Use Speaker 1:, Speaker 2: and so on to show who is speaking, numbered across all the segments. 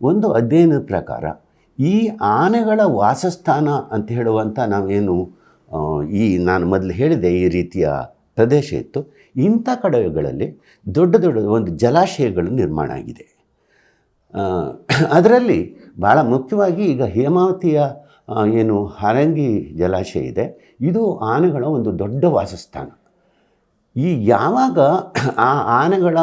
Speaker 1: ಒಂದು ಅಧ್ಯಯನದ ಪ್ರಕಾರ ಈ ಆನೆಗಳ ವಾಸಸ್ಥಾನ ಅಂತ ಹೇಳುವಂಥ ನಾವೇನು ಈ ನಾನು ಮೊದಲು ಹೇಳಿದೆ ಈ ರೀತಿಯ ಪ್ರದೇಶ ಇತ್ತು. ಇಂಥ ಕಡೆಗಳಲ್ಲಿ ದೊಡ್ಡ ದೊಡ್ಡ ಒಂದು ಜಲಾಶಯಗಳು ನಿರ್ಮಾಣ ಆಗಿದೆ. ಅದರಲ್ಲಿ ಭಾಳ ಮುಖ್ಯವಾಗಿ ಈಗ ಹೇಮಾವತಿಯ ಏನು ಹರಂಗಿ ಜಲಾಶಯ ಇದೆ. ಇದು ಆನೆಗಳ ಒಂದು ದೊಡ್ಡ ವಾಸಸ್ಥಾನ. ಈ ಯಾವಾಗ ಆ ಆನೆಗಳ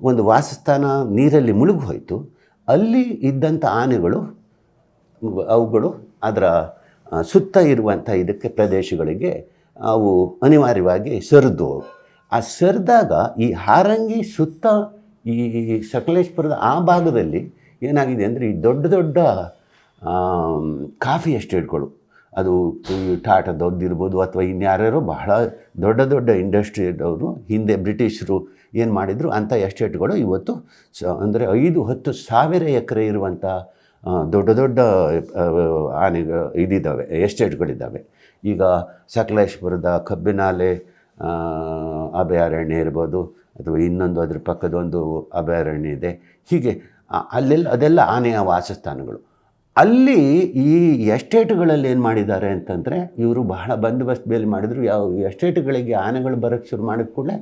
Speaker 1: ಒಂದು ವಾಸಸ್ಥಾನ ನೀರಲ್ಲಿ ಮುಳುಗಿ ಹೋಯಿತು ಅಲ್ಲಿ ಇದ್ದಂಥ ಆನೆಗಳು, ಅವುಗಳು ಅದರ ಸುತ್ತ ಇರುವಂಥ ಇದಕ್ಕೆ ಪ್ರದೇಶಗಳಿಗೆ ಅವು ಅನಿವಾರ್ಯವಾಗಿ ಸರಿದು ಆ ಸರಿದಾಗ ಈ ಹಾರಂಗಿ ಸುತ್ತ ಈ ಸಕಲೇಶ್ಪುರದ ಆ ಭಾಗದಲ್ಲಿ ಏನಾಗಿದೆ ಅಂದರೆ ಈ ದೊಡ್ಡ ದೊಡ್ಡ ಕಾಫಿ ಎಸ್ಟೇಟ್ಗಳು. ಅದು ಈ ಟಾಟಾದವ್ರದ್ದಿರ್ಬೋದು ಅಥವಾ ಇನ್ಯಾರ್ಯಾರೋ ಬಹಳ ದೊಡ್ಡ ದೊಡ್ಡ ಇಂಡಸ್ಟ್ರಿಯವರು ಹಿಂದೆ ಬ್ರಿಟಿಷರು ಏನು ಮಾಡಿದರು? ಅಂಥ ಎಸ್ಟೇಟ್ಗಳು ಇವತ್ತು ಸ, ಅಂದರೆ ಐದು ಹತ್ತು ಸಾವಿರ ಎಕರೆ ಇರುವಂಥ ದೊಡ್ಡ ದೊಡ್ಡ ಆನೆ ಇದಿದ್ದಾವೆ, ಎಸ್ಟೇಟ್ಗಳಿದ್ದಾವೆ. ಈಗ ಸಕಲೇಶ್ಪುರದ, ಕಬ್ಬಿನಾಲೆ ಅಭಯಾರಣ್ಯ ಇರ್ಬೋದು, ಅಥವಾ ಇನ್ನೊಂದು ಅದ್ರ ಪಕ್ಕದೊಂದು ಅಭಯಾರಣ್ಯ ಇದೆ. ಹೀಗೆ ಅಲ್ಲೆಲ್ಲ, ಅದೆಲ್ಲ ಆನೆಯ ವಾಸಸ್ಥಾನಗಳು. ಅಲ್ಲಿ ಈ ಎಸ್ಟೇಟ್ಗಳಲ್ಲಿ ಏನು ಮಾಡಿದ್ದಾರೆ ಅಂತಂದರೆ, ಇವರು ಬಹಳ ಬಂದೋಬಸ್ತ್ ಬೇಲಿ ಮಾಡಿದರು. ಯಾವ ಎಸ್ಟೇಟ್ಗಳಿಗೆ ಆನೆಗಳು ಬರೋಕ್ಕೆ ಶುರು ಮಾಡಿದ ಕೂಡಲೇ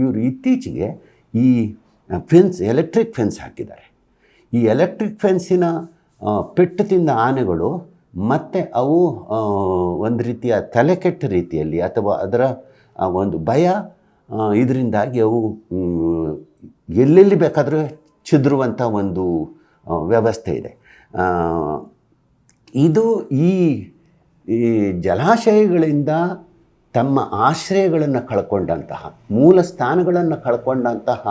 Speaker 1: ಇವರು ಇತ್ತೀಚೆಗೆ ಈ ಫೆನ್ಸ್ ಎಲೆಕ್ಟ್ರಿಕ್ ಫೆನ್ಸ್ ಹಾಕಿದ್ದಾರೆ. ಈ ಎಲೆಕ್ಟ್ರಿಕ್ ಫೆನ್ಸಿನ ಪೆಟ್ಟು ತಿಂದ ಆನೆಗಳು ಮತ್ತು ಅವು ಒಂದು ರೀತಿಯ ತಲೆಕೆಟ್ಟ ರೀತಿಯಲ್ಲಿ ಅಥವಾ ಅದರ ಒಂದು ಭಯ ಇದರಿಂದಾಗಿ ಅವು ಎಲ್ಲೆಲ್ಲಿ ಬೇಕಾದರೂ ಚಿದ್ರುವಂಥ ಒಂದು ವ್ಯವಸ್ಥೆ ಇದೆ. ಇದು ಈ ಈ ಜಲಾಶಯಗಳಿಂದ ತಮ್ಮ ಆಶ್ರಯಗಳನ್ನು ಕಳ್ಕೊಂಡಂತಹ, ಮೂಲ ಸ್ಥಾನಗಳನ್ನು ಕಳ್ಕೊಂಡಂತಹ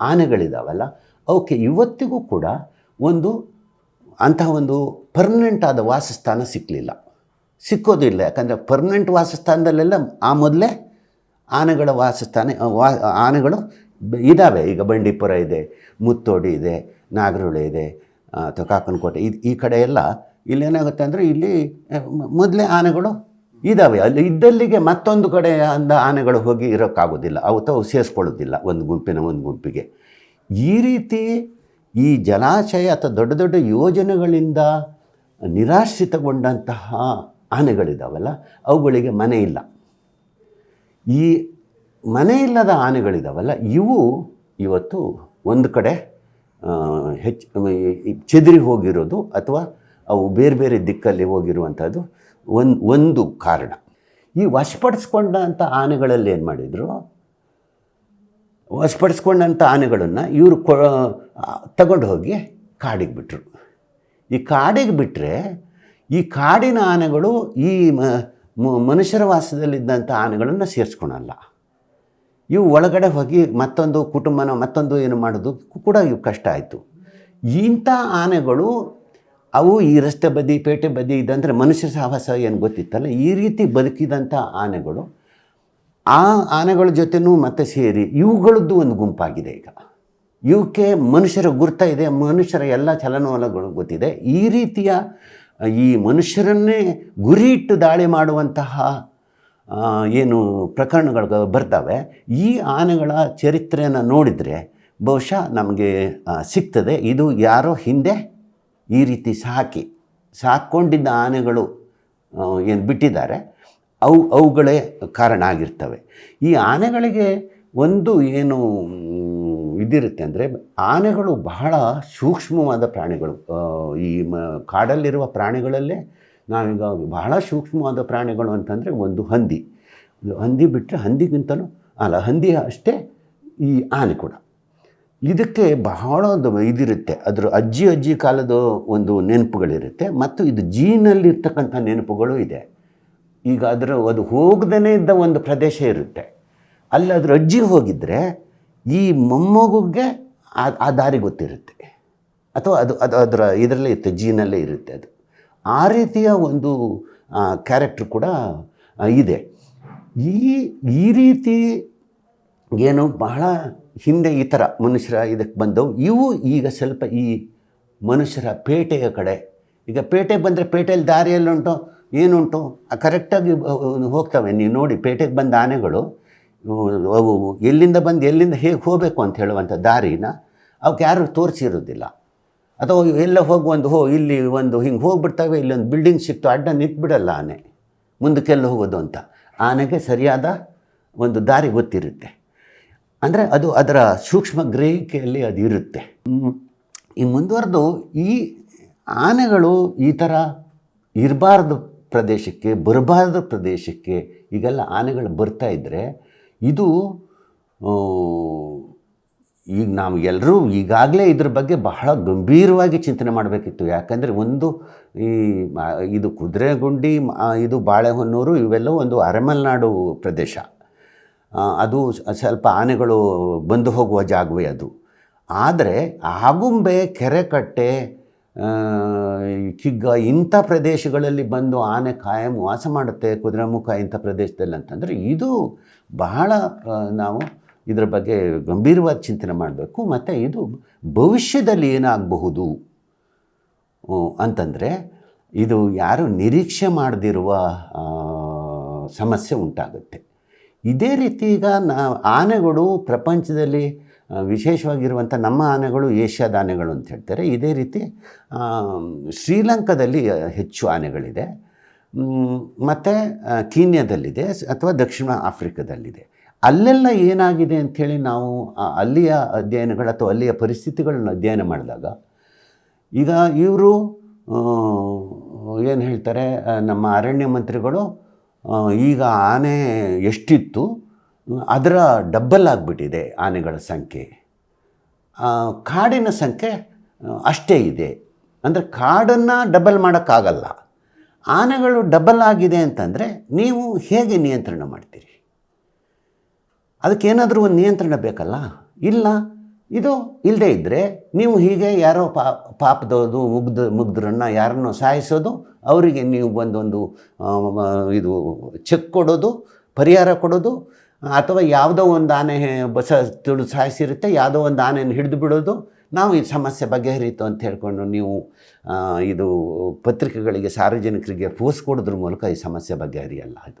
Speaker 1: ಆನೆಗಳಿದಾವಲ್ಲ, ಅವಕ್ಕೆ ಇವತ್ತಿಗೂ ಕೂಡ ಒಂದು, ಅಂತಹ ಒಂದು ಪರ್ಮನೆಂಟ್ ಆದ ವಾಸಸ್ಥಾನ ಸಿಕ್ಕಲಿಲ್ಲ ಸಿಕ್ಕೋದಿಲ್ಲ, ಯಾಕಂದರೆ ಪರ್ಮನೆಂಟ್ ವಾಸಸ್ಥಾನದಲ್ಲೆಲ್ಲ ಆ ಮೊದಲೇ ಆನೆಗಳ ವಾಸಸ್ಥಾನ ವಾ, ಆನೆಗಳು ಇದ್ದಾವೆ ಈಗ ಬಂಡೀಪುರ ಇದೆ, ಮುತ್ತೋಡಿ ಇದೆ ನಾಗರಹೊಳೆ ಇದೆ ಅಥವಾ ಕಾಕನಕೋಟೆ ಇದು ಈ ಕಡೆ ಎಲ್ಲ ಇಲ್ಲೇನಾಗುತ್ತೆ ಅಂದರೆ ಇಲ್ಲಿ ಮೊದಲೇ ಆನೆಗಳು ಇದ್ದಾವೆ ಅಲ್ಲಿ ಇದ್ದಲ್ಲಿಗೆ ಮತ್ತೊಂದು ಕಡೆ ಅಂದ ಆನೆಗಳು ಹೋಗಿ ಇರೋಕ್ಕಾಗೋದಿಲ್ಲ. ಅವು ತಾವು ಸೇರಿಸ್ಕೊಳ್ಳೋದಿಲ್ಲ ಒಂದು ಗುಂಪಿನ ಒಂದು ಗುಂಪಿಗೆ. ಈ ರೀತಿ ಈ ಜಲಾಶಯ ಅಥವಾ ದೊಡ್ಡ ದೊಡ್ಡ ಯೋಜನೆಗಳಿಂದ ನಿರಾಶ್ರಿತಗೊಂಡಂತಹ ಆನೆಗಳಿದ್ದಾವಲ್ಲ ಅವುಗಳಿಗೆ ಮನೆ ಇಲ್ಲ. ಈ ಮನೆ ಇಲ್ಲದ ಆನೆಗಳಿದಾವಲ್ಲ, ಇವು ಇವತ್ತು ಒಂದು ಕಡೆ ಹೆಚ್ಚು ಚೆದರಿ ಹೋಗಿರೋದು ಅಥವಾ ಅವು ಬೇರೆ ಬೇರೆ ದಿಕ್ಕಲ್ಲಿ ಹೋಗಿರುವಂಥದ್ದು ಒಂದು ಒಂದು ಕಾರಣ. ಈ ವಶಪಡಿಸ್ಕೊಂಡಂಥ ಆನೆಗಳಲ್ಲಿ ಏನು ಮಾಡಿದರು? ವಶಪಡಿಸ್ಕೊಂಡಂಥ ಆನೆಗಳನ್ನು ಇವರು ಕೊ ತಗೊಂಡು ಹೋಗಿ ಕಾಡಿಗೆ ಬಿಟ್ಟರು ಈ ಕಾಡಿಗೆ ಬಿಟ್ಟರೆ ಈ ಕಾಡಿನ ಆನೆಗಳು ಈ ಮನುಷ್ಯರ ವಾಸದಲ್ಲಿದ್ದಂಥ ಆನೆಗಳನ್ನು ಸೇರಿಸ್ಕೊಳಲ್ಲ. ಇವು ಒಳಗಡೆ ಹೋಗಿ ಮತ್ತೊಂದು ಕುಟುಂಬನ ಮತ್ತೊಂದು ಏನು ಮಾಡೋದು ಕೂಡ ಇವು ಕಷ್ಟ ಆಯಿತು. ಇಂಥ ಆನೆಗಳು ಅವು ಈ ರಸ್ತೆ ಬದಿ, ಪೇಟೆ ಬದಿ ಇದಂದರೆ ಮನುಷ್ಯ ಸಾಹಸ ಏನು ಗೊತ್ತಿತ್ತಲ್ಲ? ಈ ರೀತಿ ಬದುಕಿದಂಥ ಆನೆಗಳು, ಆ ಆನೆಗಳ ಜೊತೆನೂ ಮತ್ತೆ ಸೇರಿ ಇವುಗಳದ್ದು ಒಂದು ಗುಂಪಾಗಿದೆ ಈಗ. ಇವಕ್ಕೆ ಮನುಷ್ಯರ ಗುರ್ತ ಇದೆ, ಮನುಷ್ಯರ ಎಲ್ಲ ಚಲನವಲಗಳು ಗೊತ್ತಿದೆ. ಈ ರೀತಿಯ ಈ ಮನುಷ್ಯರನ್ನೇ ಗುರಿ ಇಟ್ಟು ದಾಳಿ ಮಾಡುವಂತಹ ಏನು ಪ್ರಕರಣಗಳು ಬರ್ತವೆ, ಈ ಆನೆಗಳ ಚರಿತ್ರೆಯನ್ನು ನೋಡಿದರೆ ಬಹುಶಃ ನಮಗೆ ಸಿಗ್ತದೆ, ಇದು ಯಾರೋ ಹಿಂದೆ ಈ ರೀತಿ ಸಾಕಿ ಸಾಕೊಂಡಿದ್ದ ಆನೆಗಳು ಏನು ಬಿಟ್ಟಿದ್ದಾರೆ, ಅವು, ಅವುಗಳೇ ಕಾರಣ ಆಗಿರ್ತವೆ. ಈ ಆನೆಗಳಿಗೆ ಒಂದು ಏನು ಇದಿರುತ್ತೆ ಅಂದರೆ ಆನೆಗಳು ಬಹಳ ಸೂಕ್ಷ್ಮವಾದ ಪ್ರಾಣಿಗಳು ಈ ಕಾಡಲ್ಲಿರುವ ಪ್ರಾಣಿಗಳಲ್ಲೇ ನಾವೀಗ ಬಹಳ ಸೂಕ್ಷ್ಮವಾದ ಪ್ರಾಣಿಗಳು ಅಂತಂದರೆ ಒಂದು ಹಂದಿ. ಹಂದಿ ಬಿಟ್ಟರೆ ಹಂದಿಗಿಂತಲೂ ಅಲ್ಲ, ಹಂದಿ ಅಷ್ಟೇ ಈ ಆನೆ ಕೂಡ. ಇದಕ್ಕೆ ಬಹಳ ಇದಿರುತ್ತೆ. ಅದರ ಅಜ್ಜಿ ಅಜ್ಜಿ ಕಾಲದ ಒಂದು ನೆನಪುಗಳಿರುತ್ತೆ ಮತ್ತು ಇದು ಜೀನಲ್ಲಿರ್ತಕ್ಕಂಥ ನೆನಪುಗಳು ಇದೆ. ಈಗ ಅದರ ಅದು ಹೋಗದೇ ಇದ್ದ ಒಂದು ಪ್ರದೇಶ ಇರುತ್ತೆ. ಅಲ್ಲಿ ಅದ್ರ ಅಜ್ಜಿ ಹೋಗಿದ್ದರೆ ಈ ಮೊಮ್ಮಗುಗೆ ಆ ದಾರಿ ಗೊತ್ತಿರುತ್ತೆ. ಅಥವಾ ಅದು ಅದು ಅದರ ಇದರಲ್ಲೇ ಇರುತ್ತೆ, ಜೀನಲ್ಲೇ ಇರುತ್ತೆ ಅದು. ಆ ರೀತಿಯ ಒಂದು ಕ್ಯಾರೆಕ್ಟ್ರ್ ಕೂಡ ಇದೆ. ಈ ಈ ರೀತಿ ಏನು ಬಹಳ ಹಿಂದೆ ಈ ಥರ ಮನುಷ್ಯರ ಇದಕ್ಕೆ ಬಂದವು. ಇವು ಈಗ ಸ್ವಲ್ಪ ಈ ಮನುಷ್ಯರ ಪೇಟೆಯ ಕಡೆ. ಈಗ ಪೇಟೆಗೆ ಬಂದರೆ ಪೇಟೆಯಲ್ಲಿ ದಾರಿಯಲ್ಲಿ ಉಂಟು? ಏನುಂಟು? ಕರೆಕ್ಟಾಗಿ ಹೋಗ್ತವೆ. ನೀವು ನೋಡಿ, ಪೇಟೆಗೆ ಬಂದ ಆನೆಗಳು, ಅವು ಎಲ್ಲಿಂದ ಬಂದು ಎಲ್ಲಿಂದ ಹೇಗೆ ಹೋಗಬೇಕು ಅಂತ ಹೇಳುವಂಥ ದಾರಿನ, ಅವಕ್ಕೆ ಯಾರು ತೋರಿಸಿರೋದಿಲ್ಲ ಅಥವಾ ಎಲ್ಲ ಹೋಗಿ ಒಂದು ಹೋ, ಇಲ್ಲಿ ಒಂದು ಹಿಂಗೆ ಇಲ್ಲಿ ಒಂದು ಬಿಲ್ಡಿಂಗ್ ಸಿಕ್ತು, ಅಡ್ಡ ನಿಂತ್ಬಿಡಲ್ಲ ಆನೆ. ಮುಂದಕ್ಕೆಲ್ಲ ಹೋಗೋದು ಅಂತ. ಆನೆಗೆ ಸರಿಯಾದ ಒಂದು ದಾರಿ ಗೊತ್ತಿರುತ್ತೆ. ಅಂದರೆ ಅದು ಅದರ ಸೂಕ್ಷ್ಮ ಗ್ರಹಿಕೆಯಲ್ಲಿ ಅದು ಇರುತ್ತೆ. ಈ ಮುಂದುವರೆದು ಈ ಆನೆಗಳು ಈ ಥರ ಇರಬಾರ್ದು ಪ್ರದೇಶಕ್ಕೆ, ಬರಬಾರ್ದು ಪ್ರದೇಶಕ್ಕೆ, ಈಗೆಲ್ಲ ಆನೆಗಳು ಬರ್ತಾ ಇದ್ದರೆ ಇದು ಈಗ ನಾವು ಎಲ್ಲರೂ ಈಗಾಗಲೇ ಇದ್ರ ಬಗ್ಗೆ ಬಹಳ ಗಂಭೀರವಾಗಿ ಚಿಂತನೆ ಮಾಡಬೇಕಿತ್ತು. ಯಾಕಂದರೆ ಒಂದು ಈ ಇದು ಕುದುರೆಗುಂಡಿ ಇದು ಬಾಳೆಹೊನ್ನೂರು ಇವೆಲ್ಲ ಒಂದು ಅರೆಮಲೆನಾಡು ಪ್ರದೇಶ. ಅದು ಸ್ವಲ್ಪ ಆನೆಗಳು ಬಂದು ಹೋಗುವ ಜಾಗವೇ ಅದು. ಆದರೆ ಆಗುಂಬೆ, ಕೆರೆಕಟ್ಟೆ ಕಿಗ್ಗ ಇಂಥ ಪ್ರದೇಶಗಳಲ್ಲಿ ಬಂದು ಆನೆ ಕಾಯಂ ವಾಸ ಮಾಡುತ್ತೆ, ಕುದುರೆಮುಖ ಇಂಥ ಪ್ರದೇಶದಲ್ಲಿ ಅಂತಂದರೆ ಇದು ಬಹಳ ನಾವು ಇದರ ಬಗ್ಗೆ ಗಂಭೀರವಾದ ಚಿಂತನೆ ಮಾಡಬೇಕು. ಮತ್ತು ಇದು ಭವಿಷ್ಯದಲ್ಲಿ ಏನಾಗಬಹುದು? ಅಂತಂದರೆ ಇದು ಯಾರು ನಿರೀಕ್ಷೆ ಮಾಡದಿರುವ ಸಮಸ್ಯೆ ಉಂಟಾಗುತ್ತೆ. ಇದೇ ರೀತಿ ಈಗ ನಾ, ಆನೆಗಳು ಪ್ರಪಂಚದಲ್ಲಿ ವಿಶೇಷವಾಗಿರುವಂಥ ನಮ್ಮ ಆನೆಗಳು ಏಷ್ಯಾದ ಆನೆಗಳು ಅಂತ ಹೇಳ್ತಾರೆ. ಇದೇ ರೀತಿ ಶ್ರೀಲಂಕಾದಲ್ಲಿ ಹೆಚ್ಚು ಆನೆಗಳಿದೆ. ಮತ್ತು ಕೀನ್ಯಾದಲ್ಲಿದೆ ಅಥವಾ ದಕ್ಷಿಣ ಆಫ್ರಿಕಾದಲ್ಲಿದೆ. ಅಲ್ಲೆಲ್ಲ ಏನಾಗಿದೆ ಅಂಥೇಳಿ ನಾವು ಅಲ್ಲಿಯ ಅಧ್ಯಯನಗಳು ಅಥವಾ ಅಲ್ಲಿಯ ಪರಿಸ್ಥಿತಿಗಳನ್ನು ಅಧ್ಯಯನ ಮಾಡಿದಾಗ, ಈಗ ಇವರು ಏನು ಹೇಳ್ತಾರೆ ನಮ್ಮ ಅರಣ್ಯ ಮಂತ್ರಿಗಳು ಈಗ ಆನೆ ಎಷ್ಟಿತ್ತು, ಅದರ ಡಬ್ಬಲ್ ಆಗಿಬಿಟ್ಟಿದೆ ಆನೆಗಳ ಸಂಖ್ಯೆ. ಕಾಡಿನ ಸಂಖ್ಯೆ ಅಷ್ಟೇ ಇದೆ. ಅಂದರೆ ಕಾಡನ್ನು ಡಬಲ್ ಮಾಡೋಕ್ಕಾಗಲ್ಲ. ಆನೆಗಳು ಡಬಲ್ ಆಗಿದೆ ಅಂತಂದರೆ ನೀವು ಹೇಗೆ ನಿಯಂತ್ರಣ ಮಾಡ್ತೀರಿ? ಅದಕ್ಕೇನಾದರೂ ಒಂದು ನಿಯಂತ್ರಣ ಬೇಕಲ್ಲ? ಇಲ್ಲ. ಇದು ಇಲ್ಲದೇ ಇದ್ದರೆ ನೀವು ಹೀಗೆ ಯಾರೋ ಪಾ ಪಾಪದೋದು ಮುಗ್ದ, ಮುಗ್ದ್ರನ್ನ ಯಾರನ್ನೋ ಸಾಯಿಸೋದು, ಅವರಿಗೆ ನೀವು ಒಂದೊಂದು ಇದು ಚೆಕ್ ಕೊಡೋದು, ಪರಿಹಾರ ಕೊಡೋದು, ಅಥವಾ ಯಾವುದೋ ಒಂದು ಆನೆ ಬಸ ತುಳು ಸಾಯಿಸಿರುತ್ತೆ, ಯಾವುದೋ ಒಂದು ಆನೆಯನ್ನು ಹಿಡಿದು ಬಿಡೋದು, ನಾವು ಈ ಸಮಸ್ಯೆ ಬಗೆಹರಿತು ಅಂತ ಹೇಳ್ಕೊಂಡು ನೀವು ಇದು ಪತ್ರಿಕೆಗಳಿಗೆ ಸಾರ್ವಜನಿಕರಿಗೆ ಪೋಸ್ಟ್ ಕೊಡೋದ್ರ ಮೂಲಕ ಈ ಸಮಸ್ಯೆ ಬಗೆಹರಿಯಲ್ಲ ಅದು.